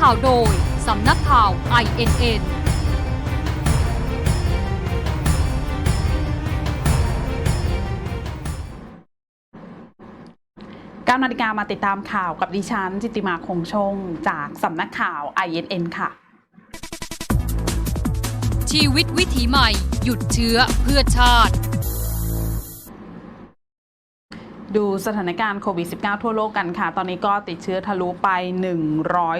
ข่าวโดย สำนักข่าว INN 9นาฬิกามาติดตามข่าวกับดิฉัน จิตติมาคงชง จากสำนักข่าว INN ค่ะ ชีวิตวิถีใหม่ หยุดเชื้อเพื่อชาติ ดูสถานการณ์โควิด -19 ทั่วโลกกันค่ะ ตอนนี้ก็ติดเชื้อทะลุไป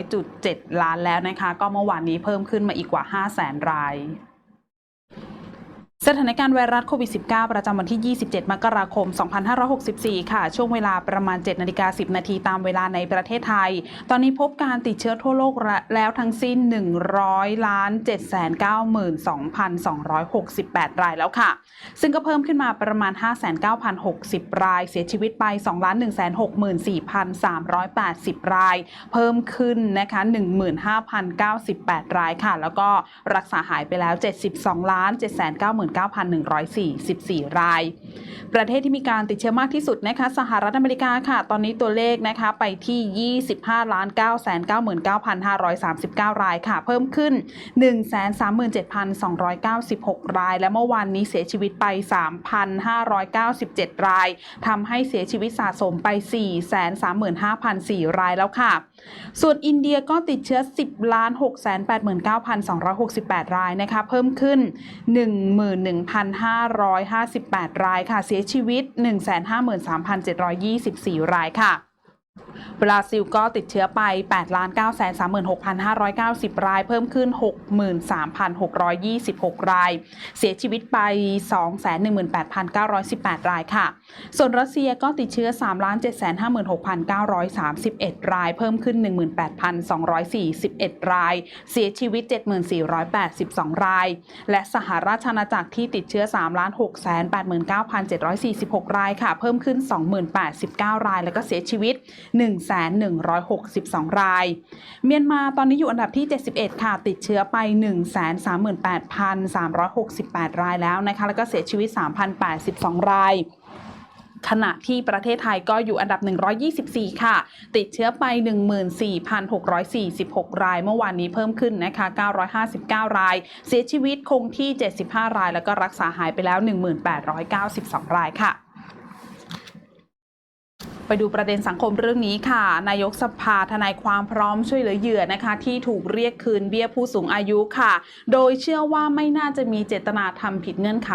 100.7 ล้านแล้วนะคะ ก็เมื่อวานนี้เพิ่มขึ้นมาอีกกว่า 5 0 0 0 0 0 ราย สถานการณ์ไวรัสโควิด -19 ประจำวันที่ 27 มกราคม 2564 ค่ะ ช่วงเวลาประมาณ 7 นาฬิกา 10 นาทีตามเวลาในประเทศไทย ตอนนี้พบการติดเชื้อทั่วโลกแล้วทั้งสิ้น 100ล้าน792,268 รายแล้วค่ะ ซึ่งก็เพิ่มขึ้นมาประมาณ 59,060 ราย เสียชีวิตไป 2,164,380 ราย เพิ่มขึ้นนะคะ 15,098 รายค่ะ แล้วก็รักษาหายไปแล้ว 72ล้าน799,144 ราย ประเทศที่มีการติดเชื้อมากที่สุดนะคะสหรัฐอเมริกาค่ะ ตอนนี้ตัวเลขนะคะไปที่ 25ล้าน999,539 รายค่ะ เพิ่มขึ้น 137,296 ราย และเมื่อวานนี้เสียชีวิตไป 3,597 รายทำให้เสียชีวิตสะสมไป 435,004 รายแล้วค่ะ ส่วนอินเดียก็ติดเชื้อ 10 ล้าน689,268 รายนะคะ เพิ่มขึ้น 1 11,558 รายค่ะ เสียชีวิต 153,724 รายค่ะ บราซิลก็ติดเชื้อไป8 9 3 6 5 9 0 ราย เพิ่มขึ้น 63,626 ราย เสียชีวิตไป 218,918 รายค่ะ ส่วนรัสเซียก็ติดเชื้อ3 756,931 ราย เพิ่มขึ้น 18,241 ราย เสียชีวิต 7,482 ราย และสหราชอาณาจักรที่ติดเชื้อ3,689,746 รายค่ะ เพิ่มขึ้น 20,089 ราย แล้วก็เสียชีวิต1,162 ราย เมียนมาตอนนี้อยู่อันดับที่ 71 ค่ะ ติดเชื้อไป 138,368 รายแล้วนะคะ แล้วก็เสียชีวิต 3,082 รายขณะที่ประเทศไทยก็อยู่อันดับ 124 ค่ะ ติดเชื้อไป 14,646 ราย เมื่อวานนี้เพิ่มขึ้นนะคะ 959 ราย เสียชีวิตคงที่ 75 ราย แล้วก็รักษาหายไปแล้ว 1,892 รายค่ะ ไปดูประเด็นสังคมเรื่องนี้ค่ะ นายกสภาทนายความพร้อมช่วยเหลือเหยื่อนะคะ ที่ถูกเรียกคืนเบี้ยผู้สูงอายุค่ะ โดยเชื่อว่าไม่น่าจะมีเจตนาทำผิดเงื่อนไข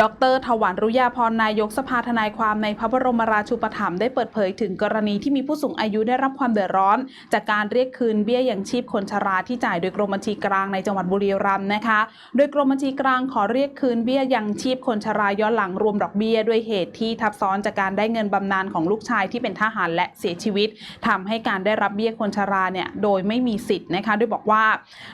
ดรถวันรุยาพรนายกสภาทนายความในพระบรมราชูปถัมภ์ได้เปิดเผยถึงกรณีที่มีผู้สูงอายุได้รับความเดือดร้อน จากการเรียกคืนเบี้ยยังชีพคนชราที่จ่ายโดยกรมบัญชีกลางในจังหวัดบุรีรัมย์นะคะ โดยกรมบัญชีกลางขอเรียกคืนเบี้ยยังชีพคนชราย้อนหลังรวมดอกเบี้ยด้วยเหตุที่ทับซ้อนจากการได้เงินบำนาญของลูกชายที่เป็นทหารและเสียชีวิตทำให้การได้รับเบี้ยคนชราเนี่ยโดยไม่มีสิทธิ์นะคะโดยบอกว่า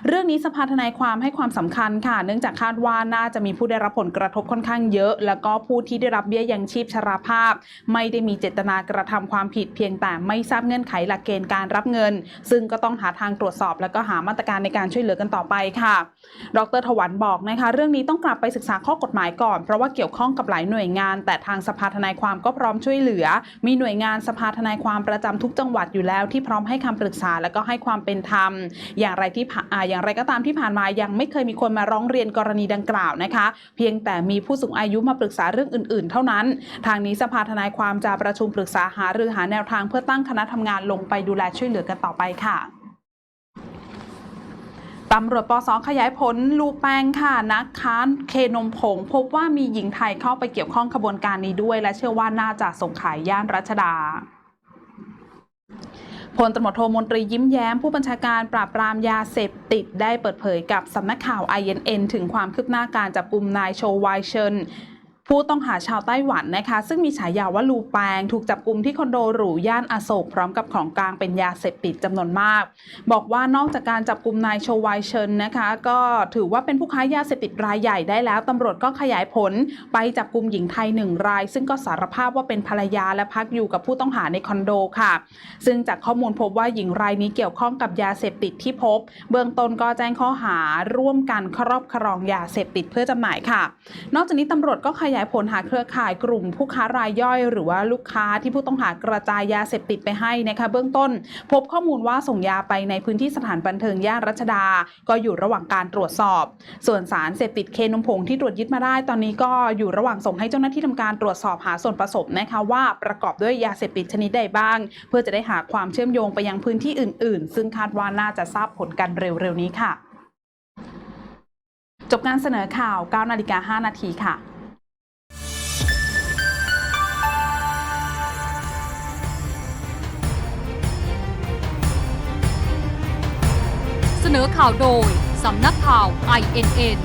เรื่องนี้สภาทนายความให้ความสำคัญค่ะ เนื่องจากคาดว่าน่าจะมีผู้ได้รับผลกระทบค่อนข้างข้างเยอะ แล้วก็ผู้ที่ได้รับเบี้ยยังชีพชราภาพ ไม่ได้มีเจตนากระทำความผิดเพียงแต่ไม่ทราบเงื่อนไขหลักเกณฑ์การรับเงิน ซึ่งก็ต้องหาทางตรวจสอบ แล้วก็หามาตรการในการช่วยเหลือกันต่อไปค่ะ ดรถวันบอกนะคะ เรื่องนี้ต้องกลับไปศึกษาข้อกฎหมายก่อน เพราะว่าเกี่ยวข้องกับหลายหน่วยงาน แต่ทางสภาทนายความก็พร้อมช่วยเหลือ มีหน่วยงานสภาทนายความประจำทุกจังหวัดอยู่แล้ว ที่พร้อมให้คำปรึกษาและก็ให้ความเป็นธรรม อย่างไรที่ผ่าอย่างไรก็ตามที่ผ่านมายังไม่เคยมีคนมาร้องเรียนกรณีดังกล่าวนะคะ เพียงแต่มีผู้สูงอายุมาปรึกษาเรื่องอื่น ๆ เท่านั้น ทางนี้สภาทนายความจะประชุมปรึกษาหารือหาแนวทางเพื่อตั้งคณะทำงานลงไปดูแลช่วยเหลือกันต่อไปค่ะตำรวจปสขยายผลลูกแป้งค่ะ นักค้านเคนมผง พบว่ามีหญิงไทยเข้าไปเกี่ยวข้องขบวนการนี้ด้วย และเชื่อว่าน่าจะส่งขายย่านรัชดา พลตำรวจโทมนตรียิ้มแย้ม ผู้บัญชาการปราบปรามยาเสพติดได้เปิดเผยกับสำนักข่าว INN ถึงความคืบหน้าการจับกลุ่มนายโชวายเชิน ผู้ต้องหาชาวไต้หวันนะคะ ซึ่งมีฉายาว่าลูแปง ถูกจับกลุ่มที่คอนโดหรูย่านอโศกพร้อมกับของกลางเป็นยาเสพติดจำนวนมาก บอกว่านอกจากการจับกลุ่มนายโชวายเชินนะคะ ก็ถือว่าเป็นผู้ค้ายาเสพติดรายใหญ่ได้แล้วตำรวจก็ขยายผล ไปจับกลุ่มหญิงไทยหนึ่งราย ซึ่งก็สารภาพว่าเป็นภรรยาและพักอยู่กับผู้ต้องหาในคอนโดค่ะ ซึ่งจากข้อมูลพบว่าหญิงรายนี้เกี่ยวข้องกับยาเสพติดที่พบ เบื้องต้นก็แจ้งข้อหาร่วมกันครอบครองยาเสพติดเพื่อจำหน่ายค่ะ นอกจากนี้ตำรวจก็ขยายายผลหาเครือข่ายกลุ่มผู้ค้ารายย่อย หรือว่าลูกค้าที่ผู้ต้องหากระจายยาเสพติดไปให้นะคะเบื้องต้น พบข้อมูลว่าส่งยาไปในพื้นที่สถานบันเทิงย่านรัชดา ก็อยู่ระหว่างการตรวจสอบ ส่วนสารเสพติดเคนมผงที่ตรวจยึดมาได้ตอนนี้ก็อยู่ระหว่างส่งให้เจ้าหน้าที่ทำการตรวจสอบหาส่วนผสมนะคะว่าประกอบด้วยยาเสพติดชนิดใดบ้าง เพื่อจะได้หาความเชื่อมโยงไปยังพื้นที่อื่น ๆ ซึ่งคาดว่าน่าจะทราบผลกันเร็ว ๆ นี้ค่ะ จบการเสนอข่าว 9 นาฬิกา 5 นาทีค่ะ นอข่าวโดย สำนักข่าว INN